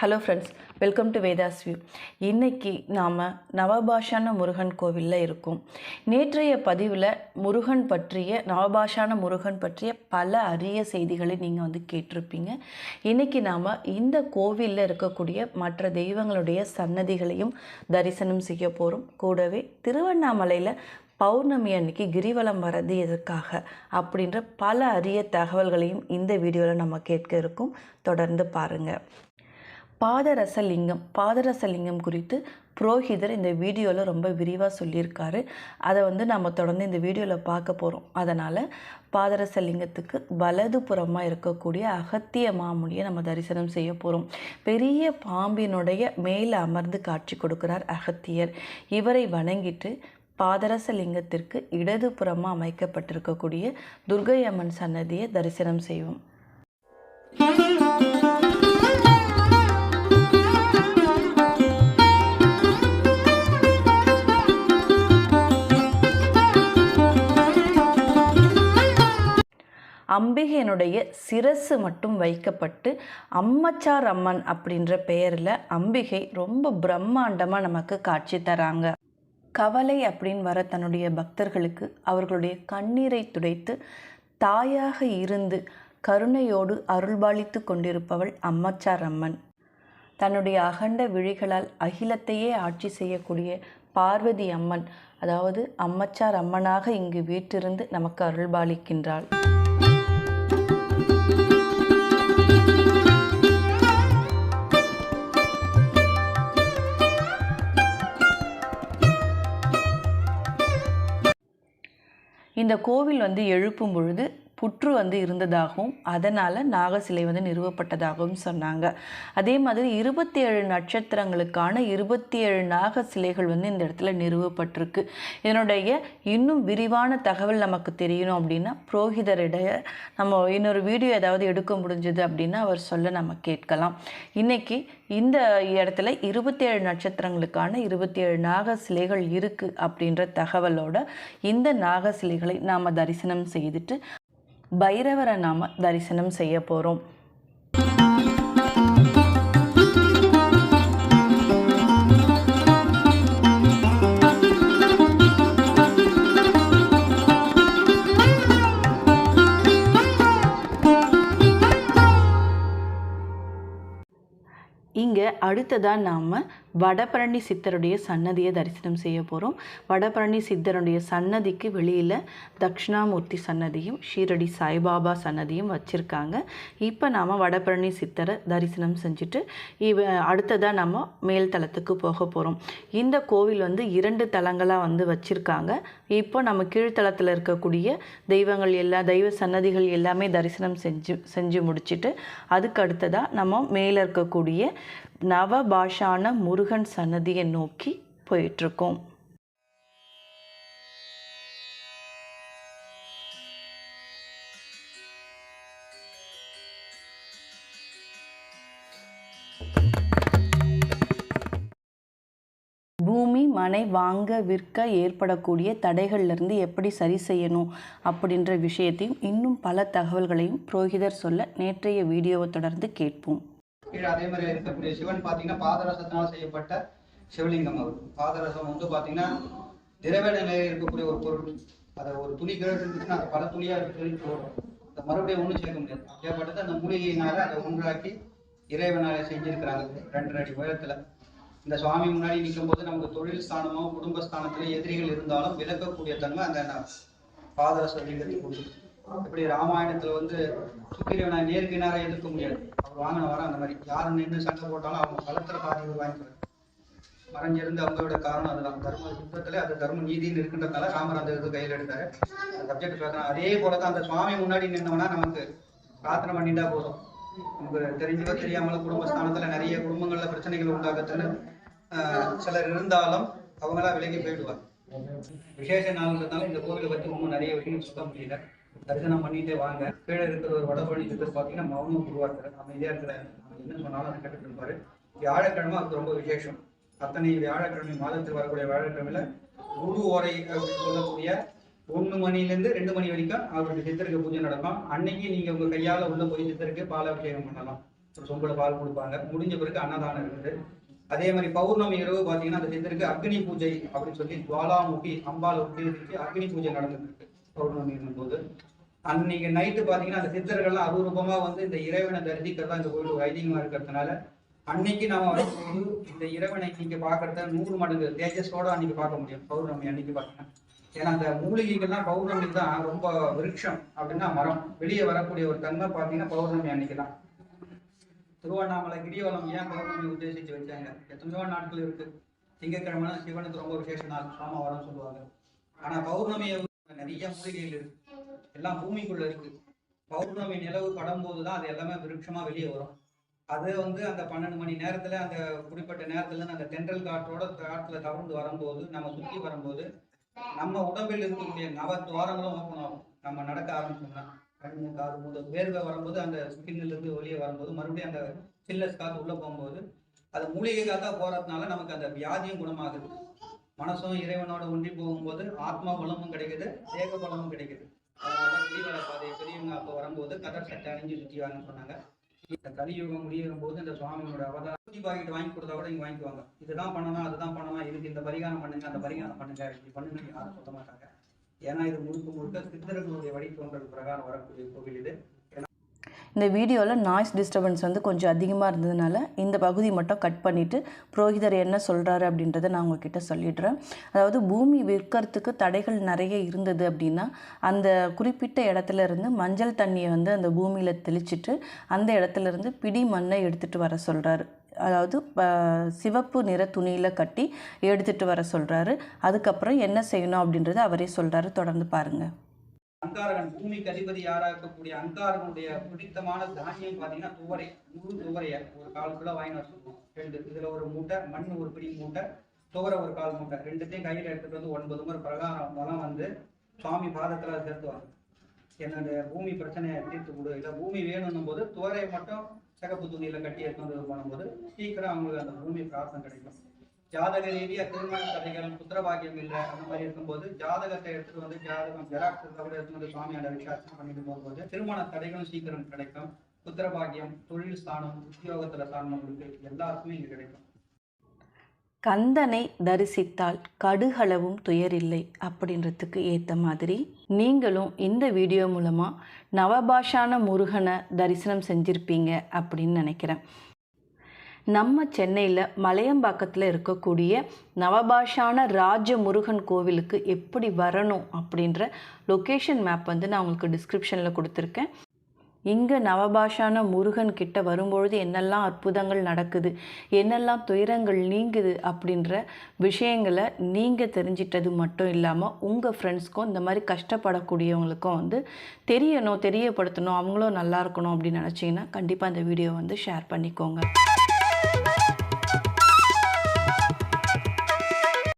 Hello friends welcome to Vedha's view இன்றைக்கி நாம் நவபாஷான முருகன் கோவிலில் இருக்கோம். நேற்றைய பதிவில் முருகன் பற்றிய நவபாஷான முருகன் பற்றிய பல அரிய செய்திகளை நீங்கள் வந்து கேட்டிருப்பீங்க. இன்னைக்கு நாம் இந்த கோவிலில் இருக்கக்கூடிய மற்ற தெய்வங்களுடைய சன்னதிகளையும் தரிசனம் செய்ய போகிறோம் கூடவே திருவண்ணாமலையில் பௌர்ணமி அன்னைக்கு கிரிவலம் வர்றது எதற்காக அப்படின்ற பல அரிய தகவல்களையும் இந்த வீடியோவில் நம்ம கேட்க இருக்கும். தொடர்ந்து பாருங்கள் பாதரசலிங்கம் பாதரசலிங்கம் குறித்து புரோஹிதர் இந்த வீடியோவில் ரொம்ப விரிவாக சொல்லியிருக்காரு. அதை வந்து நம்ம தொடர்ந்து இந்த வீடியோவில் பார்க்க போகிறோம் அதனால் பாதரசலிங்கத்துக்கு வலது புறமாக இருக்கக்கூடிய அகத்திய மாமுனியை நம்ம தரிசனம் செய்ய போகிறோம் பெரிய பாம்பினுடைய மேலே அமர்ந்து காட்சி கொடுக்கிறார் அகத்தியர். இவரை வணங்கிட்டு பாதரசலிங்கத்திற்கு இடதுபுறமாக அமைக்கப்பட்டிருக்கக்கூடிய துர்கை அம்மன் சன்னதியை தரிசனம் செய்வோம். அம்பிகையினுடைய சிரசு மட்டும் வைக்கப்பட்டு அம்மச்சார் அம்மன் அப்படின்ற பெயரில் அம்பிகை ரொம்ப பிரம்மாண்டமாக நமக்கு காட்சி தராங்க. கவலை அப்படின்னு வர தன்னுடைய பக்தர்களுக்கு அவர்களுடைய கண்ணீரை துடைத்து தாயாக இருந்து கருணையோடு அருள்பாலித்து கொண்டிருப்பவள் அம்மச்சார் அம்மன். தன்னுடைய அகண்ட விழிகளால் அகிலத்தையே ஆட்சி செய்யக்கூடிய பார்வதி அம்மன் அதாவது அம்மச்சார் அம்மனாக இங்கு வீற்றிருந்து நமக்கு அருள்பாலிக்கின்றாள். இந்த கோவில் வந்து எழுப்பும் பொழுது புற்று வந்து இருந்ததாகவும் அதனால் நாகசிலை வந்து நிறுவப்பட்டதாகவும் சொன்னாங்க. அதே மாதிரி இருபத்தி ஏழு நட்சத்திரங்களுக்கான இருபத்தி ஏழு நாக சிலைகள் வந்து இந்த இடத்துல நிறுவப்பட்டிருக்கு. இதனுடைய இன்னும் விரிவான தகவல் நமக்கு தெரியணும் அப்படின்னா புரோகிதரிடைய நம்ம இன்னொரு வீடியோ ஏதாவது எடுக்க முடிஞ்சது அப்படின்னா அவர் சொல்ல நம்ம கேட்கலாம். இன்றைக்கி இந்த இடத்துல இருபத்தி ஏழு நட்சத்திரங்களுக்கான இருபத்தி ஏழு நாக சிலைகள் இருக்குது அப்படின்ற தகவலோட இந்த நாக சிலைகளை நாம் தரிசனம் செய்துட்டு பைரவரை நாம் தரிசனம் செய்ய போகிறோம் இங்கே அடுத்ததாக நாம் வடபழனி சித்தருடைய சன்னதியை தரிசனம் செய்ய போகிறோம் வடபழனி சித்தருடைய சன்னதிக்கு வெளியில் தக்ஷணாமூர்த்தி சன்னதியும் ஷீரடி சாய்பாபா சன்னதியும் வச்சுருக்காங்க. இப்போ நாம் வடபழனி சித்தரை தரிசனம் செஞ்சுட்டு இவ அடுத்ததாக நம்ம மேல் தளத்துக்கு போக போகிறோம் இந்த கோவில் வந்து இரண்டு தலங்களாக வந்து வச்சுருக்காங்க. இப்போ நம்ம கீழ்த்தளத்தில் இருக்கக்கூடிய தெய்வங்கள் எல்லா தெய்வ சன்னதிகள் எல்லாமே தரிசனம் செஞ்சு செஞ்சு முடிச்சுட்டு அதுக்கு அடுத்ததாக நம்ம மேலே இருக்கக்கூடிய நவபாஷான முருகன் சன்னதியை நோக்கி போயிட்டுருக்கோம். பூமி மனை வாங்க விற்க ஏற்படக்கூடிய தடைகள்லேருந்து எப்படி சரி செய்யணும் அப்படின்ற விஷயத்தையும் இன்னும் பல தகவல்களையும் புரோகிதர் சொல்ல நேற்றைய வீடியோவை தொடர்ந்து கேட்போம். கீழே அதே மாதிரி இருக்கக்கூடிய சிவன் பார்த்தீங்கன்னா பாதரசத்தினால் செய்யப்பட்ட சிவலிங்கம் அவர். பாதரசம் வந்து பார்த்தீங்கன்னா திரவ நிலையில் இருக்கக்கூடிய ஒரு பொருள். அதை ஒரு துணி கிழக்கு அது பல துணியாக இருக்குன்னு போடும் அதை மறுபடியும் ஒன்றும் சேர்க்க முடியாது. அப்படியேப்பட்டது அந்த மூலிகையினால அதை ஒன்றாக்கி இறைவனால செஞ்சிருக்கிறாங்க. ரெண்டு அடி உயரத்தில். இந்த சுவாமி முன்னாடி நிற்கும் போது நமக்கு தொழில் ஸ்தானமோ குடும்ப குடும்பஸ்தானத்துல எதிரிகள் இருந்தாலும் விளக்கக்கூடிய தன்மை அந்த பாதரச லிங்கத்துக்கு கொடுத்துருக்கு இப்படி ராமாயணத்துல வந்து சுக்கிரவனை நேருக்கு நேரம் எதிர்க்க முடியாது. அவர் வாங்கின வர அந்த மாதிரி. யாரும் நின்று சண்டை போட்டாலும் அவங்க களத்துல பாதி வாங்கிக்கிறார் மறைஞ்சிருந்து அவங்களோட காரணம் அதுதான். தர்ம யுத்தத்துல அது தர்ம நீதின்னு இருக்கின்றதுனால ராமர் அந்த இது கையில் எடுத்தாரு. அந்த சப்ஜெக்ட் பேசுறாங்க அதே போல தான் அந்த சுவாமி முன்னாடி நின்னோம்னா நமக்கு பிரார்த்தனை பண்ணிட்டா போதும். நமக்கு தெரிஞ்சோ தெரியாமல குடும்பஸ்தானத்துல நிறைய குடும்பங்கள்ல பிரச்சனைகள் உண்டாகத்துன்னு சிலர் இருந்தாலும் அவங்களா விலகி போயிடுவாங்க. விசேஷ நாள்ன்றதுனால இந்த கோவிலை பத்தி இன்னும் நிறைய விஷயம் சொல்ல முடியல. தரிசனம் பண்ணிட்டே வாங்க. கீழே இருக்கிற ஒரு வடபழனி சித்தர் பார்த்தீங்கன்னா மௌனம் உருவாக்குறாரு அமைதியா இருக்கிற அவங்க என்ன சொன்னாலும் அதை கேட்டுட்டு இருப்பாரு. வியாழக்கிழமை அது ரொம்ப விசேஷம். அத்தனை வியாழக்கிழமை மாதத்தில் வரக்கூடிய வியாழக்கிழமையில குரு ஓரை அப்படின்னு சொல்லக்கூடிய ஒன்று மணிலேருந்து ரெண்டு மணி வரைக்கும் அவருடைய சித்தருக்கு பூஜை நடக்கும். அன்னைக்கு நீங்கள் உங்கள் கையால் உள்ள போய் சித்தருக்கு பாலாபிஷேகம் பண்ணலாம். ஒரு பால் கொடுப்பாங்க. முடிஞ்ச பிறகு அன்னதானம் இருக்குது. அதே மாதிரி பௌர்ணமி இரவு பார்த்தீங்கன்னா அந்த சித்தருக்கு அக்னி பூஜை அப்படின்னு சொல்லி ஜுவாலாமுகி அம்பாலை ஒட்டி அக்னி பூஜை நடந்துட்டு இருக்கு. பௌர்ணமி போது அன்னைக்கு நைட்டு பார்த்தீங்கன்னா அந்த சித்தர்கள்லாம் அபூர்வமா வந்து இந்த இறைவனை தரிசிக்கிறதா இந்த கோயில் வைத்தியமாக இருக்கிறதுனால அன்னைக்கு நம்ம வரும்போது இந்த இறைவனை நீங்க பார்க்கறத நூறு மடங்கு தேஜஸோட அன்னைக்கு பார்க்க முடியும். பௌர்ணமி அன்னைக்கு பார்த்தீங்கன்னா ஏன்னா அந்த மூலிகைகள்லாம் பௌர்ணமி தான் ரொம்ப விருட்சம் அப்படின்னா மரம். வெளியே வரக்கூடிய ஒரு தன்மை பார்த்தீங்கன்னா பௌர்ணமி அன்னைக்கு தான். திருவண்ணாமலை கிரிவலம் ஏன் பௌர்ணமி உத்தேசிச்சு வச்சாங்க? எத்தனையோ நாட்கள் இருக்கு. திங்கட்கிழமை சிவனுக்கு ரொம்ப விசேஷ நாள் சோமவாரம் சொல்லுவாங்க. ஆனா பௌர்ணமி நிறைய மூலிகைகள் இருக்கு. எல்லாம் பூமிக்குள்ள இருக்கு. பௌர்ணமி நிலவு படும்போது தான் அது எல்லாமே விருட்சமா வெளியே வரும். அது வந்து அந்த பன்னெண்டு மணி நேரத்துல அந்த குறிப்பிட்ட நேரத்துல இருந்து அந்த தென்றல் காற்றோட காற்றுல தவழ்ந்து வரும்போது நம்ம சுத்தி வரும்போது நம்ம உடம்பில் இருக்கக்கூடிய நவ துவாரங்களும் ஓப்பன் ஆகும். நம்ம நடக்க ஆரம்பிச்சோம்னா கண்ணு காது மூடு வேர்வை வரும்போது அந்த ஸ்கின்ல இருந்து வெளியே வரும்போது மறுபடியும் அந்த சில்லஸ் காத்து உள்ள போகும்போது அது மூலிகை காத்தா போறதுனால நமக்கு அந்த வியாதியும் குணமாகுது. மனசும் இறைவனோட ஒன்றி போகும்போது ஆத்மா பலமும் கிடைக்குது தேக பலமும் கிடைக்குது. அதனால கிரிவல பெரியவங்க அப்போ வரும்போது கதர் சட்டை அணிஞ்சு சுற்றிவாங்கன்னு சொன்னாங்க. இந்த கலியுகம் முடியும் போது இந்த சுவாமியோட அவதாரம் பாக்கெட் வாங்கி கொடுத்தா கூட இங்க வாங்கிக்குவாங்க. இதுதான் பண்ணணும் அதுதான் பண்ணணும் இதுக்கு இந்த பரிகாரம் பண்ணுங்க அந்த பரிகாரம் பண்ணுங்க இப்படி பண்ணுங்க யாரும் சொல்ல மாட்டாங்க. ஏன்னா இது முழுக்க முழுக்க சித்தர்களுடைய வழித்தோன்றல் பிரகாரம் வரக்கூடிய கோவில் இது. இந்த வீடியோவில் நாய்ஸ் டிஸ்டர்பன்ஸ் வந்து கொஞ்சம் அதிகமாக இருந்ததுனால இந்த பகுதி மட்டும் கட் பண்ணிவிட்டு புரோகிதர் என்ன சொல்கிறாரு அப்படின்றத நான் உங்ககிட்ட சொல்லிடுறேன். அதாவது பூமி விற்கிறதுக்கு தடைகள் நிறைய இருந்தது அப்படின்னா அந்த குறிப்பிட்ட இடத்துல இருந்து மஞ்சள் தண்ணியை வந்து அந்த பூமியில் தெளிச்சிட்டு அந்த இடத்துல இருந்து பிடி மண்ணை எடுத்துகிட்டு வர சொல்கிறாரு அதாவது ப- சிவப்பு நிற துணியில் கட்டி எடுத்துகிட்டு வர சொல்கிறாரு அதுக்கப்புறம் என்ன செய்யணும் அப்படின்றத அவரே சொல்கிறாரு தொடர்ந்து பாருங்கள் அங்காரகன் பூமிக்கு அதிபதி யாராக இருக்கக்கூடிய அங்காரகனுடைய பிடித்தமான தானியம் பார்த்தீங்கன்னா துவரை முழு துவரைய ஒரு கால் கிலோ வாங்கி வச்சுக்கணும். ரெண்டு இதுல ஒரு மூட்டை மண் ஒரு பிடி மூட்டை துவரை ஒரு கால் மூட்டை. ரெண்டுத்தையும் கையில எடுத்துட்டு வந்து ஒன்பது முறை பிரகாரம் மூலம் வந்து சுவாமி பாதத்துல சேர்த்துவாங்க என்னுடைய பூமி பிரச்சனையை தீர்த்து கொடு. இல்லை பூமி வேணும்னும் போது துவரையை மட்டும் சிகப்பு துணியில கட்டி எடுத்துட்டு வந்து பண்ணும்போது சீக்கிரம் அவங்களுக்கு அந்த பூமி பிராப்தம் கிடைக்கும். ஜாதக ரீதியாக திருமண தடைகள் புத்திரபாகியம் இல்லை அந்த மாதிரி இருக்கும்போது ஜாதகத்தை எடுத்துட்டு வந்து ஜாதகம் ஜெராக்ஸ் கூட எடுத்துட்டு வந்து சுவாமியோட விசாரணை பண்ணிட்டு போகும்போது திருமண தடைகளும் சீக்கிரம் கிடைக்கும். புத்திரபாகியம் தொழில் ஸ்தானம் உத்தியோகத்துல ஸ்தானம் இருக்கு எல்லாருக்குமே இங்க கிடைக்கும். கந்தனை தரிசித்தால் கடுகளவும் துயரில்லை அப்படின்றதுக்கு ஏற்ற மாதிரி நீங்களும் இந்த வீடியோ மூலமாக நவபாஷான முருகனை தரிசனம் செஞ்சுருப்பீங்க அப்படின்னு நினைக்கிறேன். நம்ம சென்னையில் மலையம்பாக்கத்தில் இருக்கக்கூடிய நவபாஷான ராஜ முருகன் கோவிலுக்கு எப்படி வரணும் அப்படின்ற லொக்கேஷன் மேப் வந்து நான் உங்களுக்கு டிஸ்கிரிப்ஷனில் கொடுத்துருக்கேன். இங்கே நவபாஷான முருகன் கிட்ட வரும்பொழுது என்னெல்லாம் அற்புதங்கள் நடக்குது என்னெல்லாம் துயரங்கள் நீங்குது அப்படின்ற விஷயங்களை நீங்கள் தெரிஞ்சிட்டது மட்டும் இல்லாமல் உங்கள் ஃப்ரெண்ட்ஸ்க்கும் இந்த மாதிரி கஷ்டப்படக்கூடியவங்களுக்கும் வந்து தெரியணும் தெரியப்படுத்தணும் அவங்களும் நல்லா இருக்கணும் அப்படின்னு நினச்சிங்கன்னா கண்டிப்பாக அந்த வீடியோ வந்து ஷேர் பண்ணிக்கோங்க.